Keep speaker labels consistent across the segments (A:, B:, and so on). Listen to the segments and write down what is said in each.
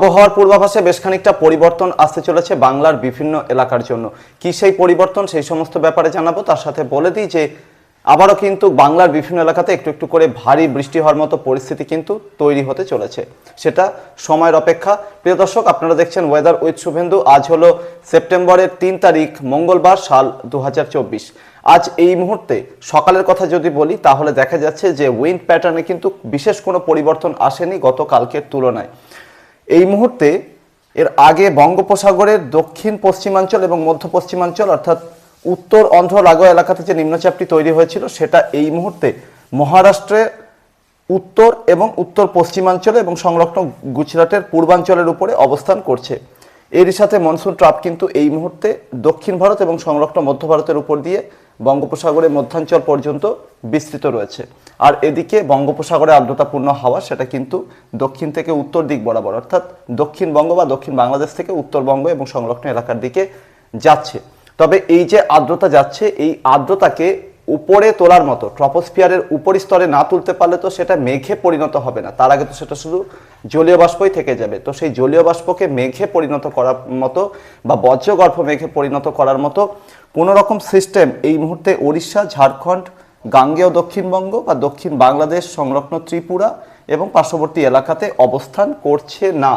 A: আবহাওয়ার পূর্বাভাসে বেশ খানিকটা পরিবর্তন আসতে চলেছে বাংলার বিভিন্ন এলাকার জন্য। কি সেই পরিবর্তন, সেই সমস্ত ব্যাপারে জানাব। তার সাথে বলে দিই যে, আবারও কিন্তু বাংলার বিভিন্ন এলাকাতে একটু একটু করে ভারী বৃষ্টি হওয়ার মতো পরিস্থিতি কিন্তু তৈরি হতে চলেছে। সেটা সময়ের অপেক্ষা। প্রিয় দর্শক, আপনারা দেখছেন ওয়েদার উইথ শুভেন্দু। আজ হলো সেপ্টেম্বরের তিন তারিখ, মঙ্গলবার, সাল দু হাজার চব্বিশ। আজ এই মুহূর্তে সকালের কথা যদি বলি, তাহলে দেখা যাচ্ছে যে উইন্ড প্যাটার্নে কিন্তু বিশেষ কোনো পরিবর্তন আসেনি গতকালকের তুলনায়। এই মুহূর্তে এর আগে বঙ্গোপসাগরের দক্ষিণ পশ্চিমাঞ্চল এবং মধ্য পশ্চিমাঞ্চল, অর্থাৎ উত্তর অন্ধ্র লাগোয়া এলাকাতে যে নিম্নচাপটি তৈরি হয়েছিল, সেটা এই মুহূর্তে মহারাষ্ট্রে উত্তর এবং উত্তর পশ্চিমাঞ্চলে এবং সংলগ্ন গুজরাটের পূর্বাঞ্চলের উপরে অবস্থান করছে। এরই সাথে মনসুন ট্রাপ কিন্তু এই মুহূর্তে দক্ষিণ ভারত এবং সংলগ্ন মধ্য ভারতের উপর দিয়ে বঙ্গোপসাগরের মধ্যাঞ্চল পর্যন্ত বিস্তৃত রয়েছে। আর এদিকে বঙ্গোপসাগরে আর্দ্রতাপূর্ণ হাওয়া, সেটা কিন্তু দক্ষিণ থেকে উত্তর দিক বরাবর, অর্থাৎ দক্ষিণবঙ্গ বা দক্ষিণ বাংলাদেশ থেকে উত্তরবঙ্গ এবং সংলগ্ন এলাকার দিকে যাচ্ছে। তবে এই যে আর্দ্রতা যাচ্ছে, এই আর্দ্রতাকে উপরে তোলার মতো ট্রপোস্ফিয়ারের উপরিস্তরে না তুলতে পারলে তো সেটা মেঘে পরিণত হবে না। তার আগে তো সেটা শুধু জলীয় বাষ্পই থেকে যাবে। তো সেই জলীয় বাষ্পকে মেঘে পরিণত করার মতো বা বজ্রগর্ভ মেঘে পরিণত করার মতো কোনো রকম সিস্টেম এই মুহূর্তে ওড়িশা, ঝাড়খণ্ড, গাঙ্গেয় দক্ষিণবঙ্গ বা দক্ষিণ বাংলাদেশ, সংলগ্ন ত্রিপুরা এবং পার্শ্ববর্তী এলাকাতে অবস্থান করছে না।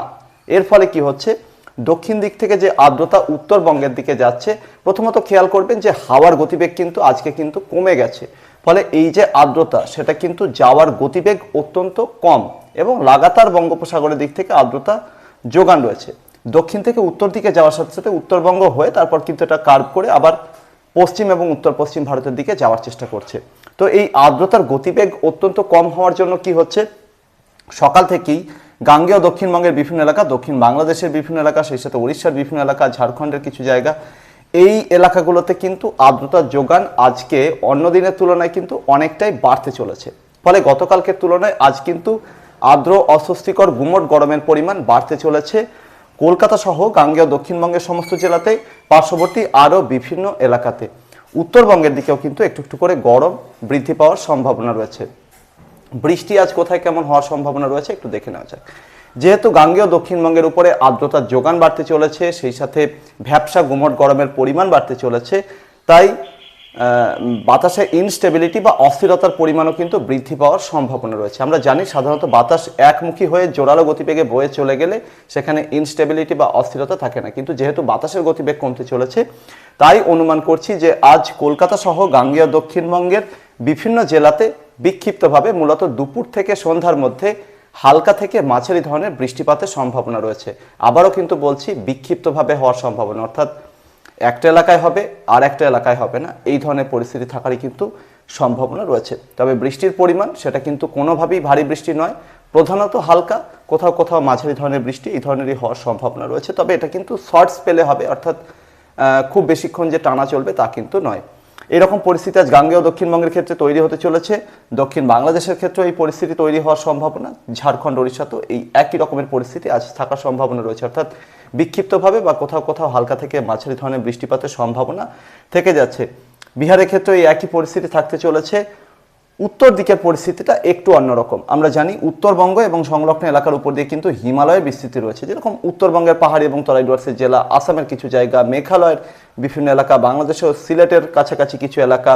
A: এর ফলে কি হচ্ছে? দক্ষিণ দিক থেকে যে আর্দ্রতা উত্তরবঙ্গের দিকে যাচ্ছে, প্রথমত খেয়াল করবেন যে হাওয়ার গতিবেগ কিন্তু আজকে কিন্তু কমে গেছে। ফলে এই যে আর্দ্রতা, সেটা কিন্তু যাওয়ার গতিবেগ অত্যন্ত কম এবং লাগাতার বঙ্গোপসাগরের দিক থেকে আর্দ্রতা যোগান রয়েছে। দক্ষিণ থেকে উত্তর দিকে যাওয়ার সাথে সাথে উত্তরবঙ্গ হয়ে তারপর কিন্তু এটা কার্ভ করে আবার পশ্চিম এবং উত্তর পশ্চিম ভারতের দিকে যাওয়ার চেষ্টা করছে। তো এই আর্দ্রতার গতিবেগ অত্যন্ত কম হওয়ার জন্য কি হচ্ছে? সকাল থেকেই গাঙ্গেয় দক্ষিণবঙ্গের বিভিন্ন এলাকা, দক্ষিণ বাংলাদেশের বিভিন্ন এলাকা, সেই সাথে উড়িষ্যার বিভিন্ন এলাকা, ঝাড়খণ্ডের কিছু জায়গা। এই এলাকাগুলোতে কিন্তু আর্দ্রতার যোগান আজকে অন্য দিনের তুলনায় কিন্তু অনেকটাই বাড়তে চলেছে। ফলে গতকালকের তুলনায় আজ কিন্তু আর্দ্র, অস্বস্তিকর, গুমট গরমের পরিমাণ বাড়তে চলেছে। কলকাতা সহ গাঙ্গেয় দক্ষিণবঙ্গের সমস্ত জেলাতে পার্শ্ববর্তী আরও বিভিন্ন এলাকাতে। উত্তরবঙ্গের দিকেও কিন্তু একটু একটু করে গরম বৃদ্ধি পাওয়ার সম্ভাবনা রয়েছে। বৃষ্টি আজ কোথায় কেমন হওয়ার সম্ভাবনা রয়েছে একটু দেখে নেওয়া যাক। যেহেতু গাঙ্গেয় দক্ষিণবঙ্গের উপরে আর্দ্রতার যোগান বাড়তে চলেছে, সেই সাথে ভ্যাবসা গুমট গরমের পরিমাণ বাড়তে চলেছে, তাই বাতাসে ইনস্টেবিলিটি বা অস্থিরতার পরিমাণও কিন্তু বৃদ্ধি পাওয়ার সম্ভাবনা রয়েছে। আমরা জানি সাধারণত বাতাস একমুখী হয়ে জোরালো গতিবেগে বয়ে চলে গেলে সেখানে ইনস্টেবিলিটি বা অস্থিরতা থাকে না। কিন্তু যেহেতু বাতাসের গতিবেগ কমতে চলেছে, তাই অনুমান করছি যে আজ কলকাতা সহ গাঙ্গেয় দক্ষিণবঙ্গের বিভিন্ন জেলাতে বিক্ষিপ্তভাবে মূলত দুপুর থেকে সন্ধ্যার মধ্যে হালকা থেকে মাঝারি ধরনের বৃষ্টিপাতের সম্ভাবনা রয়েছে। আবারও কিন্তু বলছি, বিক্ষিপ্তভাবে হওয়ার সম্ভাবনা। অর্থাৎ একটা এলাকায় হবে, আর একটা এলাকায় হবে না। এই ধরনের পরিস্থিতি থাকারই কিন্তু সম্ভাবনা রয়েছে। তবে বৃষ্টির পরিমাণ, সেটা কিন্তু কোনোভাবেই ভারী বৃষ্টি নয়। প্রধানত হালকা, কোথাও কোথাও মাঝারি ধরনের বৃষ্টি, এই ধরনেরই হওয়ার সম্ভাবনা রয়েছে। তবে এটা কিন্তু শর্ট স্পেলে হবে, অর্থাৎ খুব বেশিক্ষণ যে টানা চলবে তা কিন্তু নয়। এরকম পরিস্থিতি আজ গাঙ্গেয় দক্ষিণবঙ্গের ক্ষেত্রে তৈরি হতে চলেছে। দক্ষিণ বাংলাদেশের ক্ষেত্রেও এই পরিস্থিতি তৈরি হওয়ার সম্ভাবনা। ঝাড়খণ্ড ওড়িশাতেও এই একই রকমের পরিস্থিতি আজ থাকার সম্ভাবনা রয়েছে। অর্থাৎ বিক্ষিপ্তভাবে বা কোথাও কোথাও হালকা থেকে মাঝারি ধরনের বৃষ্টিপাতের সম্ভাবনা থেকে যাচ্ছে। বিহারের ক্ষেত্রে এই একই পরিস্থিতি থাকতে চলেছে। উত্তর দিকের পরিস্থিতিটা একটু অন্যরকম। আমরা জানি উত্তরবঙ্গ এবং সংলগ্ন এলাকার উপর দিয়ে কিন্তু হিমালয়ের বিস্তৃতি রয়েছে। যেরকম উত্তরবঙ্গের পাহাড়ি এবং তরাই ডুয়ার্সের জেলা, আসামের কিছু জায়গা, মেঘালয়ের বিভিন্ন এলাকা বাংলাদেশের সিলেটের কাছাকাছি কিছু এলাকা।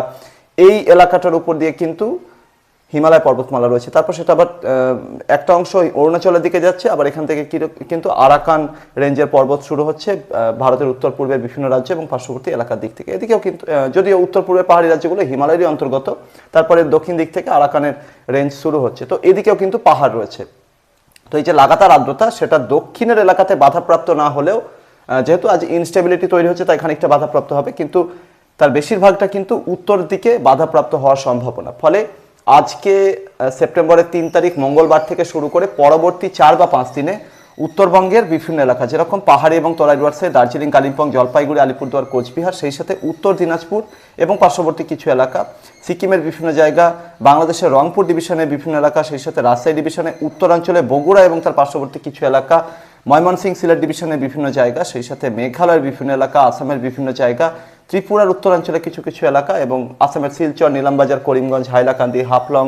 A: এই এলাকাটার উপর দিয়ে কিন্তু হিমালয় পর্বতমালা রয়েছে। তারপর সেটা আবার একটা অংশ অরুণাচলের দিকে যাচ্ছে, আবার এখান থেকে কিন্তু আরাকান রেঞ্জের পর্বত শুরু হচ্ছে ভারতের উত্তর পূর্বের বিভিন্ন রাজ্য এবং পার্শ্ববর্তী এলাকার দিক থেকে। এদিকেও কিন্তু যদিও উত্তর পূর্বের পাহাড়ি রাজ্যগুলো হিমালয়েরই অন্তর্গত, তারপরে দক্ষিণ দিক থেকে আরাকানের রেঞ্জ শুরু হচ্ছে। তো এদিকেও কিন্তু পাহাড় রয়েছে। তো এই যে লাগাতার আর্দ্রতা, সেটা দক্ষিণের এলাকাতে বাধাপ্রাপ্ত না হলেও যেহেতু আজ ইনস্টেবিলিটি তৈরি হচ্ছে, তাই খানিকটা বাধাপ্রাপ্ত হবে, কিন্তু তার বেশিরভাগটা কিন্তু উত্তর দিকে বাধাপ্রাপ্ত হওয়ার সম্ভাবনা। ফলে আজকে সেপ্টেম্বরের তিন তারিখ মঙ্গলবার থেকে শুরু করে পরবর্তী চার বা পাঁচ দিনে উত্তরবঙ্গের বিভিন্ন এলাকা, যেরকম পাহাড়ি এবং তরাই ডুয়ার্সে দার্জিলিং, কালিম্পং, জলপাইগুড়ি, আলিপুরদুয়ার, কোচবিহার, সেই সাথে উত্তর দিনাজপুর এবং পার্শ্ববর্তী কিছু এলাকা, সিকিমের বিভিন্ন জায়গা, বাংলাদেশের রংপুর ডিভিশনের বিভিন্ন এলাকা, সেই সাথে রাজশাহী ডিভিশনে উত্তরাঞ্চলে বগুড়া এবং তার পার্শ্ববর্তী কিছু এলাকা ময়মনসিংহ সিলেট ডিভিশনের বিভিন্ন জায়গা, সেই সাথে মেঘালয়ের বিভিন্ন এলাকা, আসামের বিভিন্ন জায়গা, ত্রিপুরার উত্তরাঞ্চলে কিছু কিছু এলাকা এবং আসামের শিলচর, নিলামবাজার, করিমগঞ্জ, হাইলাকান্দি, হাফলং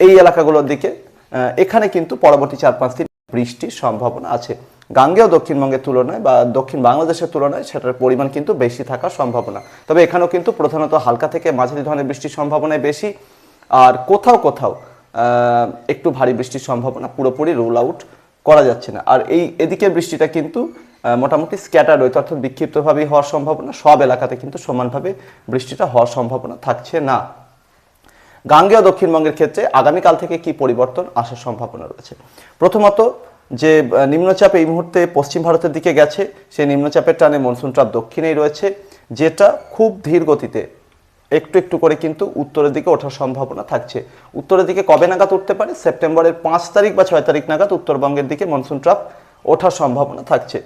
A: এই এলাকাগুলোর দিকে এখানে কিন্তু পরবর্তী চার পাঁচ দিন বৃষ্টির সম্ভাবনা আছে। গাঙ্গেয় দক্ষিণবঙ্গের তুলনায় বা দক্ষিণ বাংলাদেশের তুলনায় সেটার পরিমাণ কিন্তু বেশি থাকার সম্ভাবনা। তবে এখানেও কিন্তু প্রধানত হালকা থেকে মাঝারি ধরনের বৃষ্টির সম্ভাবনায় বেশি। আর কোথাও কোথাও একটু ভারী বৃষ্টির সম্ভাবনা পুরোপুরি রুল আউট। করা যাচ্ছে না। আর এই এদিকের বৃষ্টিটা কিন্তু মোটামুটি স্ক্যাটার রয়েছে অর্থাৎ বিক্ষিপ্তভাবেই হওয়ার সম্ভাবনা, সব এলাকাতে কিন্তু সমানভাবে বৃষ্টিটা হওয়ার সম্ভাবনা থাকছে না। গাঙ্গেয় দক্ষিণবঙ্গের ক্ষেত্রে আগামীকাল থেকে কি পরিবর্তন আসার সম্ভাবনা রয়েছে? প্রথমত, যে নিম্নচাপ এই মুহূর্তে পশ্চিম ভারতের দিকে গেছে। সেই নিম্নচাপের টানে মনসুন ট্রাপ দক্ষিণেই রয়েছে, যেটা খুব ধীর গতিতে একটু একটু করে কিন্তু উত্তরের দিকে ওঠার সম্ভাবনা থাকছে। উত্তরের দিকে কবে নাগাদ উঠতে পারে? সেপ্টেম্বরের পাঁচ তারিখ বা ছয় তারিখ নাগাদ উত্তরবঙ্গের দিকে মনসুন ট্রাপ ওঠার সম্ভাবনা থাকছে।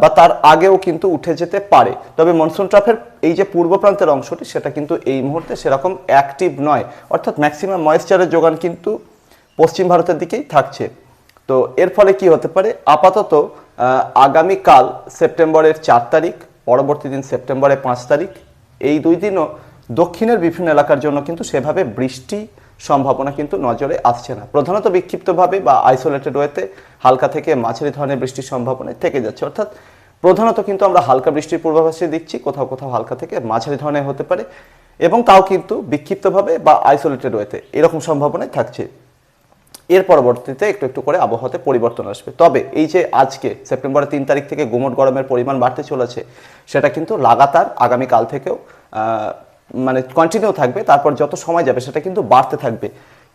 A: বা তার আগেও কিন্তু উঠে যেতে পারে। তবে মনসুন ট্রাফের এই যে পূর্ব প্রান্তের অংশটি, সেটা কিন্তু এই মুহূর্তে সেরকম অ্যাক্টিভ নয়। অর্থাৎ ম্যাক্সিমাম ময়েশ্চারের যোগান কিন্তু পশ্চিম ভারতের দিকেই থাকছে। তো এর ফলে কি হতে পারে? আপাতত আগামীকাল সেপ্টেম্বরের চার তারিখ, পরবর্তী দিন সেপ্টেম্বরের পাঁচ তারিখ, এই দুই দিনও দক্ষিণের বিভিন্ন এলাকার জন্য কিন্তু সেভাবে বৃষ্টি সম্ভাবনা কিন্তু নজরে আসছে না। প্রধানত বিক্ষিপ্তভাবে বা আইসোলেটেড ওয়েতে হালকা থেকে মাঝারি ধরনের বৃষ্টির সম্ভাবনা থেকে যাচ্ছে। অর্থাৎ প্রধানত কিন্তু আমরা হালকা বৃষ্টির পূর্বাভাসে দিচ্ছি, কোথাও কোথাও হালকা থেকে মাঝারি ধরনের হতে পারে এবং তাও কিন্তু বিক্ষিপ্তভাবে বা আইসোলেটেড ওয়েতে এরকম সম্ভাবনাই থাকছে। এর পরবর্তীতে একটু একটু করে আবহাওয়াতে পরিবর্তন আসবে। তবে এই যে আজকে সেপ্টেম্বরের তিন তারিখ থেকে গুমট গরমের পরিমাণ বাড়তে চলেছে, সেটা কিন্তু লাগাতার আগামীকাল থেকেও মানে কন্টিনিউ থাকবে, তারপর যত সময় যাবে সেটা কিন্তু বাড়তে থাকবে।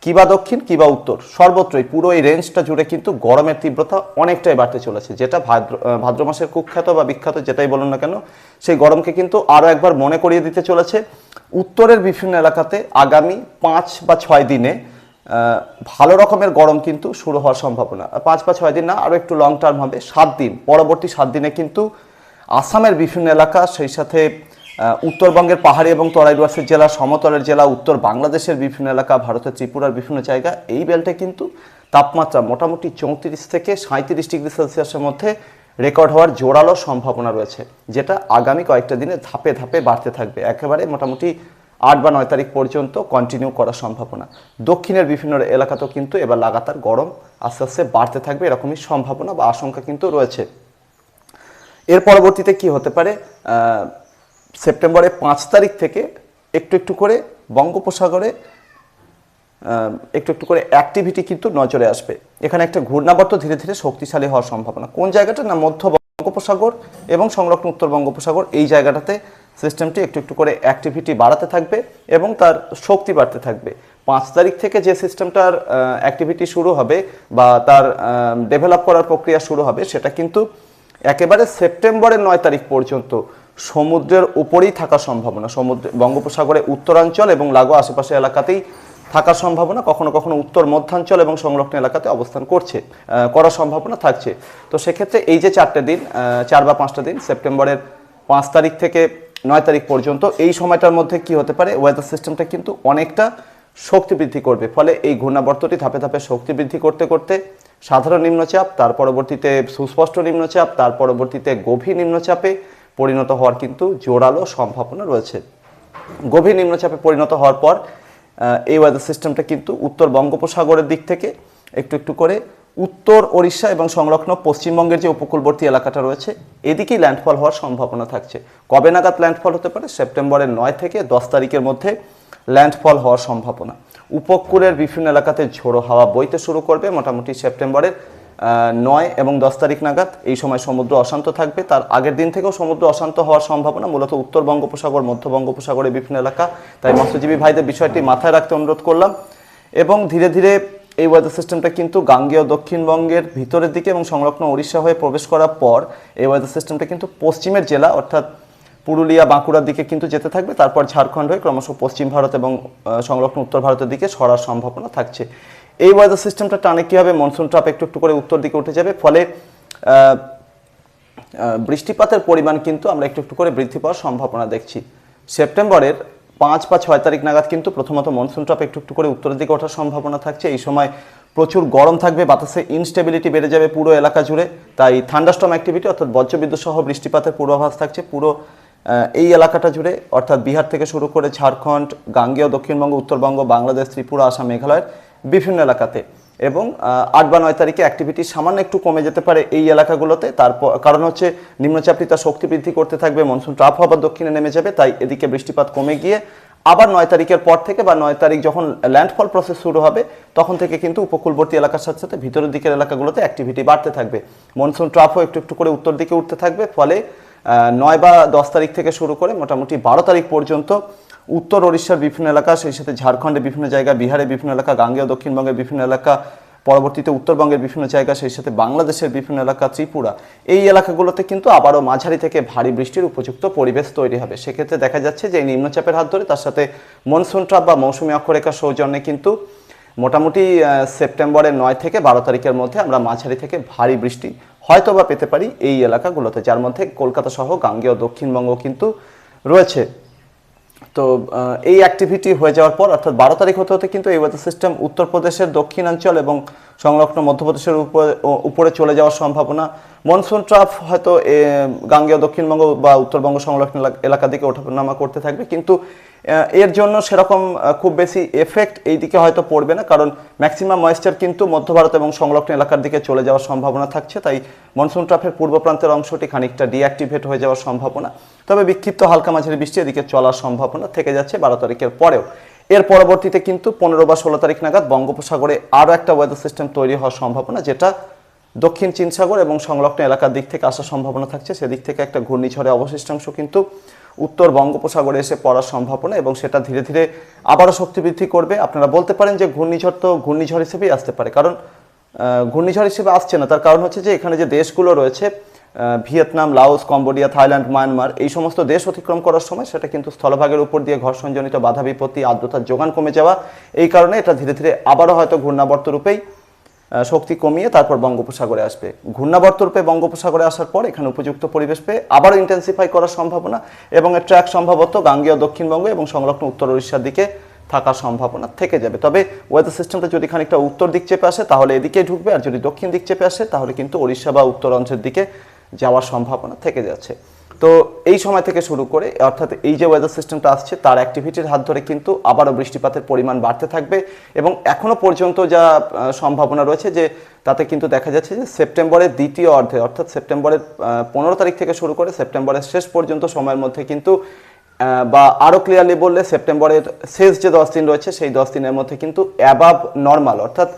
A: কিবা দক্ষিণ কিবা উত্তর, সর্বত্রই পুরো এই রেঞ্জটা জুড়ে কিন্তু গরমের তীব্রতা অনেকটাই বাড়তে চলেছে, যেটা ভাদ্র ভাদ্র মাসের কুখ্যাত বা বিখ্যাত যেটাই বলুন না কেন, সেই গরমকে কিন্তু আরও একবার মনে করিয়ে দিতে চলেছে। উত্তরের বিভিন্ন এলাকাতে আগামী পাঁচ বা ছয় দিনে ভালো রকমের গরম কিন্তু শুরু হওয়ার সম্ভাবনা। পাঁচ বা ছয় দিন না আরও একটু লং টার্ম হবে, সাত দিন, পরবর্তী সাত দিনে কিন্তু আসামের বিভিন্ন এলাকা, সেই সাথে উত্তরবঙ্গের পাহাড়ি এবং তরাই ডুয়ার্সের জেলা, সমতলের জেলা, উত্তর বাংলাদেশের বিভিন্ন এলাকা, ভারতের ত্রিপুরার বিভিন্ন জায়গা, এই বেল্টে কিন্তু তাপমাত্রা মোটামুটি চৌত্রিশ থেকে সাঁত্রিশ ডিগ্রি সেলসিয়াসের মধ্যে রেকর্ড হওয়ার জোরালো সম্ভাবনা রয়েছে, যেটা আগামী কয়েকটা দিনে ধাপে ধাপে বাড়তে থাকবে। একেবারে মোটামুটি আট বা নয় তারিখ পর্যন্ত কন্টিনিউ করার সম্ভাবনা। দক্ষিণের বিভিন্ন এলাকাতেও কিন্তু এবার লাগাতার গরম আস্তে আস্তে বাড়তে থাকবে, এরকমই সম্ভাবনা বা আশঙ্কা কিন্তু রয়েছে। এর পরবর্তীতে কি হতে পারে? সেপ্টেম্বরের পাঁচ তারিখ থেকে একটু একটু করে বঙ্গোপসাগরে একটু একটু করে অ্যাক্টিভিটি কিন্তু নজরে আসবে। এখানে একটা ঘূর্ণাবর্ত ধীরে ধীরে শক্তিশালী হওয়ার সম্ভাবনা। কোন জায়গাটা না মধ্য বঙ্গোপসাগর এবং সংলগ্ন উত্তর বঙ্গোপসাগর, এই জায়গাটাতে সিস্টেমটি একটু একটু করে অ্যাক্টিভিটি বাড়াতে থাকবে এবং তার শক্তি বাড়তে থাকবে। পাঁচ তারিখ থেকে যে সিস্টেমটার অ্যাক্টিভিটি শুরু হবে বা তার ডেভেলপ করার প্রক্রিয়া শুরু হবে, সেটা কিন্তু একেবারে সেপ্টেম্বরের নয় তারিখ পর্যন্ত সমুদ্রের উপরেই থাকার সম্ভাবনা। সমুদ্র বঙ্গোপসাগরের উত্তরাঞ্চল এবং লাগো আশেপাশে এলাকাতেই থাকার সম্ভাবনা, কখনো কখনো উত্তর মধ্যাঞ্চল এবং সংলগ্ন এলাকাতে অবস্থান করছে করার সম্ভাবনা থাকছে। তো সেক্ষেত্রে এই যে চারটে দিন চার বা পাঁচটা দিন, সেপ্টেম্বরের পাঁচ তারিখ থেকে নয় তারিখ পর্যন্ত, এই সময়টার মধ্যে কি হতে পারে? ওয়েদার সিস্টেমটা কিন্তু অনেকটা শক্তি বৃদ্ধি করবে। ফলে এই ঘূর্ণাবর্তটি ধাপে ধাপে শক্তি বৃদ্ধি করতে করতে সাধারণ নিম্নচাপ, তার পরবর্তীতে সুস্পষ্ট নিম্নচাপ, তার পরবর্তীতে গভীর নিম্নচাপে পরিণত হওয়ার কিন্তু জোরালো সম্ভাবনা রয়েছে। গভীর নিম্নচাপে পরিণত হওয়ার পর এই ওয়েদার সিস্টেমটা কিন্তু উত্তর বঙ্গোপসাগরের দিক থেকে একটু একটু করে উত্তর ওড়িশা এবং সংলগ্ন পশ্চিমবঙ্গের যে উপকূলবর্তী এলাকাটা রয়েছে, এদিকেই ল্যান্ডফল হওয়ার সম্ভাবনা থাকছে। কবে নাগাদ ল্যান্ডফল হতে পারে? সেপ্টেম্বরের নয় থেকে দশ তারিখের মধ্যে ল্যান্ডফল হওয়ার সম্ভাবনা। উপকূলের বিভিন্ন এলাকাতে ঝোড়ো হাওয়া বইতে শুরু করবে। মোটামুটি সেপ্টেম্বরের নয় এবং দশ তারিখ নাগাদ এই সময় সমুদ্র অশান্ত থাকবে। তার আগের দিন থেকেও সমুদ্র অশান্ত হওয়ার সম্ভাবনা, মূলত উত্তর বঙ্গোপসাগর, মধ্য বঙ্গোপসাগরের বিভিন্ন এলাকা। তাই মৎস্যজীবী ভাইদের বিষয়টি মাথায় রাখতে অনুরোধ করলাম। এবং ধীরে ধীরে এই ওয়েদার সিস্টেমটা কিন্তু গাঙ্গেয় দক্ষিণবঙ্গের ভিতরের দিকে এবং সংলগ্ন উড়িষ্যা হয়ে প্রবেশ করার পর এই ওয়েদার সিস্টেমটা কিন্তু পশ্চিমের জেলা, অর্থাৎ পুরুলিয়া, বাঁকুড়ার দিকে কিন্তু যেতে থাকবে। তারপর ঝাড়খণ্ড হয়ে ক্রমশ পশ্চিম ভারত এবং সংলগ্ন উত্তর ভারতের দিকে সরার সম্ভাবনা থাকছে। এই ওয়েদার সিস্টেমটা টানে কী হবে মনসুন ট্রাপ একটু একটু করে উত্তর দিকে উঠে যাবে। ফলে বৃষ্টিপাতের পরিমাণ কিন্তু আমরা একটু একটু করে বৃদ্ধি পাওয়ার সম্ভাবনা দেখছি। সেপ্টেম্বরের পাঁচ বা ছয় তারিখ নাগাদ কিন্তু প্রথমত মনসুন ট্রপ একটু একটু করে উত্তরের দিকে ওঠার সম্ভাবনা থাকছে। এই সময় প্রচুর গরম থাকবে, বাতাসে ইনস্টেবিলিটি বেড়ে যাবে পুরো এলাকা জুড়ে। তাই থান্ডাস্টম অ্যাক্টিভিটি অর্থাৎ বজ্রবিদ্যুৎ সহ বৃষ্টিপাতের পূর্বাভাস থাকছে পুরো এই এলাকাটা জুড়ে। অর্থাৎ বিহার থেকে শুরু করে ঝাড়খণ্ড, গাঙ্গেয়, দক্ষিণবঙ্গ, উত্তরবঙ্গ, বাংলাদেশ, ত্রিপুরা, আসাম, মেঘালয়ের বিভিন্ন এলাকাতে। এবং আট বা নয় তারিখে অ্যাক্টিভিটি সামান্য একটু কমে যেতে পারে এই এলাকাগুলোতে। তারপর, কারণ হচ্ছে নিম্নচাপটি তার শক্তি বৃদ্ধি করতে থাকবে, মনসুন ট্রাফ আবার দক্ষিণে নেমে যাবে, তাই এদিকে বৃষ্টিপাত কমে গিয়ে আবার নয় তারিখের পর থেকে বা নয় তারিখ যখন ল্যান্ডফল প্রসেস শুরু হবে, তখন থেকে কিন্তু উপকূলবর্তী এলাকার সাথে সাথে ভিতরের দিকের এলাকাগুলোতে অ্যাক্টিভিটি বাড়তে থাকবে। মনসুন ট্রাফও একটু একটু করে উত্তর দিকে উঠতে থাকবে, ফলে নয় বা দশ তারিখ থেকে শুরু করে মোটামুটি বারো তারিখ পর্যন্ত উত্তর ওড়িশার বিভিন্ন এলাকা, সেই সাথে ঝাড়খণ্ডের বিভিন্ন জায়গা, বিহারের বিভিন্ন এলাকা, গাঙ্গেয় দক্ষিণবঙ্গের বিভিন্ন এলাকা, পরবর্তীতে উত্তরবঙ্গের বিভিন্ন জায়গা, সেই সাথে বাংলাদেশের বিভিন্ন এলাকা, ত্রিপুরা। এই এলাকাগুলোতে কিন্তু আবারও মাঝারি থেকে ভারী বৃষ্টির উপযুক্ত পরিবেশ তৈরি হবে। সেক্ষেত্রে দেখা যাচ্ছে যে এই নিম্নচাপের হাত ধরে তার সাথে মনসুন ট্রাপ বা মৌসুমী অক্ষরেখার সৌজন্যে কিন্তু মোটামুটি সেপ্টেম্বরের নয় থেকে বারো তারিখের মধ্যে আমরা মাঝারি থেকে ভারী বৃষ্টি হয়তো বা পেতে পারি এই এলাকাগুলোতে, যার মধ্যে কলকাতা সহ গাঙ্গেয় দক্ষিণবঙ্গ কিন্তু রয়েছে। তো এই অ্যাক্টিভিটি হয়ে যাওয়ার পর, অর্থাৎ বারো তারিখ হতে হতে কিন্তু এই ওয়েদার সিস্টেম উত্তরপ্রদেশের দক্ষিণাঞ্চল এবং সংলগ্ন মধ্যপ্রদেশের উপরে উপরে চলে যাওয়ার সম্ভাবনা। মনসুন ট্রাফ হয়তো গাঙ্গেয় দক্ষিণবঙ্গ বা উত্তরবঙ্গ সংলগ্ন এলাকা- দিকে ওঠানামা করতে থাকবে। কিন্তু এর জন্য সেরকম খুব বেশি এফেক্ট এই দিকে হয়তো পড়বে না, কারণ ম্যাক্সিমাম ময়েশ্চার কিন্তু মধ্য ভারত এবং সংলগ্ন এলাকার দিকে চলে যাওয়ার সম্ভাবনা থাকছে, তাই মনসুন ট্রাফের পূর্ব প্রান্তের অংশটি খানিকটা ডিঅ্যাক্টিভেট হয়ে যাওয়ার সম্ভাবনা। তবে বিক্ষিপ্ত হালকা মাঝারি বৃষ্টি এদিকে চলার সম্ভাবনা থেকে যাচ্ছে বারো তারিখের পরেও। এর পরবর্তীতে কিন্তু পনেরো বা ষোলো তারিখ নাগাদ বঙ্গোপসাগরে আরও একটা ওয়েদার সিস্টেম তৈরি হওয়ার সম্ভাবনা, যেটা দক্ষিণ চীন সাগর এবং সংলগ্ন এলাকার দিক থেকে আসার সম্ভাবনা থাকছে, সেদিক থেকে একটা ঘূর্ণিঝড়ে অবশিষ্টাংশ কিন্তু উত্তর বঙ্গোপসাগরে এসে পড়ার সম্ভাবনা এবং সেটা ধীরে ধীরে আবারও শক্তি বৃদ্ধি করবে। আপনারা বলতে পারেন যে ঘূর্ণিঝড় তো ঘূর্ণিঝড় হিসেবেই আসতে পারে। কারণ ঘূর্ণিঝড় হিসেবে আসছে না। তার কারণ হচ্ছে যে এখানে যে দেশগুলো রয়েছে Vietnam, Laos, Cambodia, Thailand, Myanmar, এই সমস্ত দেশ অতিক্রম করার সময় সেটা কিন্তু স্থলভাগের উপর দিয়ে ঘর্ষণজনিত বাধা বিপত্তি আর্দ্রতার যোগান কমে যাওয়া, এই কারণে এটা ধীরে ধীরে আবারও হয়তো ঘূর্ণাবর্ত রূপেই শক্তি কমিয়ে তারপর বঙ্গোপসাগরে আসবে। ঘূর্ণাবর্ত রূপে বঙ্গোপসাগরে আসার পর এখানে উপযুক্ত পরিবেশ পেয়ে আবারও ইন্টেন্সিফাই করার সম্ভাবনা এবং এর ট্র্যাক সম্ভবত গাঙ্গেয় দক্ষিণবঙ্গ এবং সংলগ্ন উত্তর উড়িষ্যার দিকে থাকার সম্ভাবনা থেকে যাবে। তবে ওয়েদার সিস্টেমটা যদি খানিকটা উত্তর দিক চেপে আসে, তাহলে এদিকে ঢুকবে, আর যদি দক্ষিণ দিক চেপে আসে, তাহলে কিন্তু ওড়িশা বা উত্তরাঞ্চলের দিকে যাওয়ার সম্ভাবনা থেকে যাচ্ছে। তো এই সময় থেকে শুরু করে, অর্থাৎ এই যে ওয়েদার সিস্টেমটা আসছে, তার অ্যাক্টিভিটির হাত ধরে কিন্তু আবারও বৃষ্টিপাতের পরিমাণ বাড়তে থাকবে এবং এখনও পর্যন্ত যা সম্ভাবনা রয়েছে যে, তাতে কিন্তু দেখা যাচ্ছে যে সেপ্টেম্বরের দ্বিতীয় অর্ধে, অর্থাৎ সেপ্টেম্বরের পনেরো তারিখ থেকে শুরু করে সেপ্টেম্বরের শেষ পর্যন্ত সময়ের মধ্যে কিন্তু বা আরও ক্লিয়ারলি বললে সেপ্টেম্বরের শেষ যে দশ দিন রয়েছে, সেই দশ দিনের মধ্যে কিন্তু অ্যাবাব নর্মাল অর্থাৎ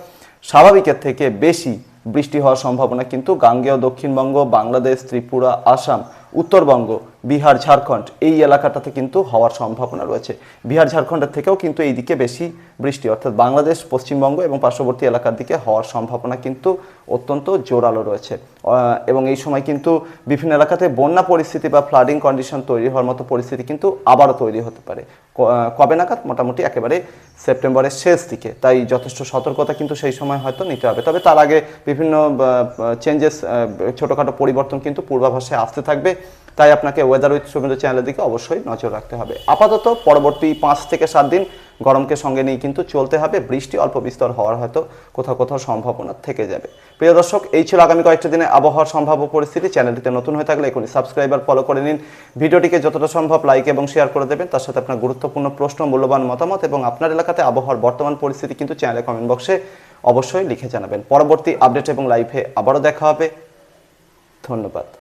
A: স্বাভাবিকের থেকে বেশি বৃষ্টি হওয়ার সম্ভাবনা কিন্তু গাঙ্গেয় দক্ষিণবঙ্গ বাংলাদেশ ত্রিপুরা আসাম উত্তরবঙ্গ বিহার, ঝাড়খণ্ড এই এলাকাটাতে কিন্তু হওয়ার সম্ভাবনা রয়েছে। বিহার, ঝাড়খণ্ডের থেকেও কিন্তু এই দিকে বেশি বৃষ্টি, অর্থাৎ বাংলাদেশ, পশ্চিমবঙ্গ এবং পার্শ্ববর্তী এলাকার দিকে হওয়ার সম্ভাবনা কিন্তু অত্যন্ত জোরালো রয়েছে। এবং এই সময় কিন্তু বিভিন্ন এলাকাতে বন্যা পরিস্থিতি বা ফ্লাডিং কন্ডিশন তৈরি হওয়ার মতো পরিস্থিতি কিন্তু আবারও তৈরি হতে পারে। কবে নাগাদ? মোটামুটি একেবারে সেপ্টেম্বরের শেষ দিকে। তাই যথেষ্ট সতর্কতা কিন্তু সেই সময় হয়তো নিতে হবে। তবে তার আগে বিভিন্ন চেঞ্জেস ছোটোখাটো পরিবর্তন কিন্তু পূর্বাভাসে আসতে থাকবে। তাই আপনাকে ওয়েদার উইথ শুভেন্দু চ্যানেলের দিকে অবশ্যই নজর রাখতে হবে। আপাতত পরবর্তী পাঁচ থেকে সাত দিন গরমকে সঙ্গে নিয়ে কিন্তু চলতে হবে। বৃষ্টি অল্প বিস্তর হওয়ার হয়তো কোথাও কোথাও সম্ভাবনা থেকে যাবে। প্রিয় দর্শক, এই ছিল আগামী কয়েকটা দিনে আবহাওয়ার সম্ভাব্য পরিস্থিতি। চ্যানেলটিতে নতুন হয়ে থাকলে এখনই সাবস্ক্রাইবার ফলো করে নিন। ভিডিওটিকে যতটা সম্ভব লাইক এবং শেয়ার করে দেবেন। তার সাথে আপনার গুরুত্বপূর্ণ প্রশ্ন, মূল্যবান মতামত এবং আপনার এলাকাতে আবহাওয়ার বর্তমান পরিস্থিতি কিন্তু চ্যানেলে কমেন্ট বক্সে অবশ্যই লিখে জানাবেন। পরবর্তী আপডেট এবং লাইভে আবারও দেখা হবে। ধন্যবাদ।